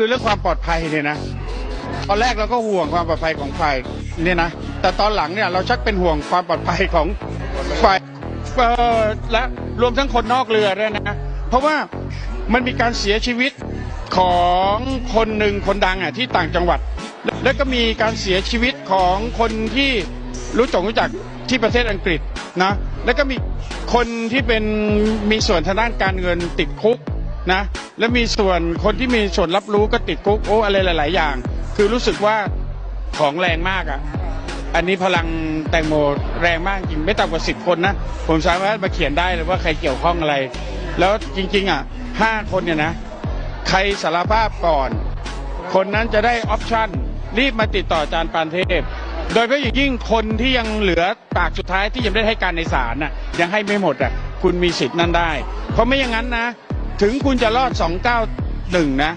คือเรื่องความปลอดภัยเนี่ยนะตอนแรกเราก็ห่วงความปลอดภัยของฝ่ายเนี่ยนะแต่ตอนหลังเนี่ยเราชักเป็นห่วงความปลอดภัยของฝ่ายเออและรวมทั้งคนนอกเรือด้วยนะเพราะว่ามันมีการเสียชีวิตของคนหนึ่งคนดังอะที่ต่างจังหวัด แล้วก็มีการเสียชีวิตของคนที่รู้จงรู้จักที่ประเทศอังกฤษนะแล้วก็มีคนที่เป็นมีส่วนทางด้านการเงินติดคุกนะ และมีส่วนคนที่มีส่วนรับรู้ก็ติดคุกโอ้อะไรหลาย ๆ อย่าง คือรู้สึกว่าของแรงมากอะ อันนี้พลังแตงโมแรงมากจริงไม่ต่ำกว่าสิบคนนะผมสามารถมาเขียนได้เลยว่าใครเกี่ยวข้องอะไร แล้วจริง ๆ อะห้าคนเนี่ยนะ ใครสารภาพก่อน คนนั้นจะได้ออปชั่นรีบมาติดต่ออาจารย์ปานเทพ โดยเฉพาะอย่างยิ่งคนที่ยังเหลือปากสุดท้ายที่ยังไม่ได้ให้การในศาลน่ะยังให้ไม่หมดอะคุณมีสิทธิ์นั่นได้ เพราะไม่อย่างนั้นนะ ถึงคุณจะรอด 291 นะ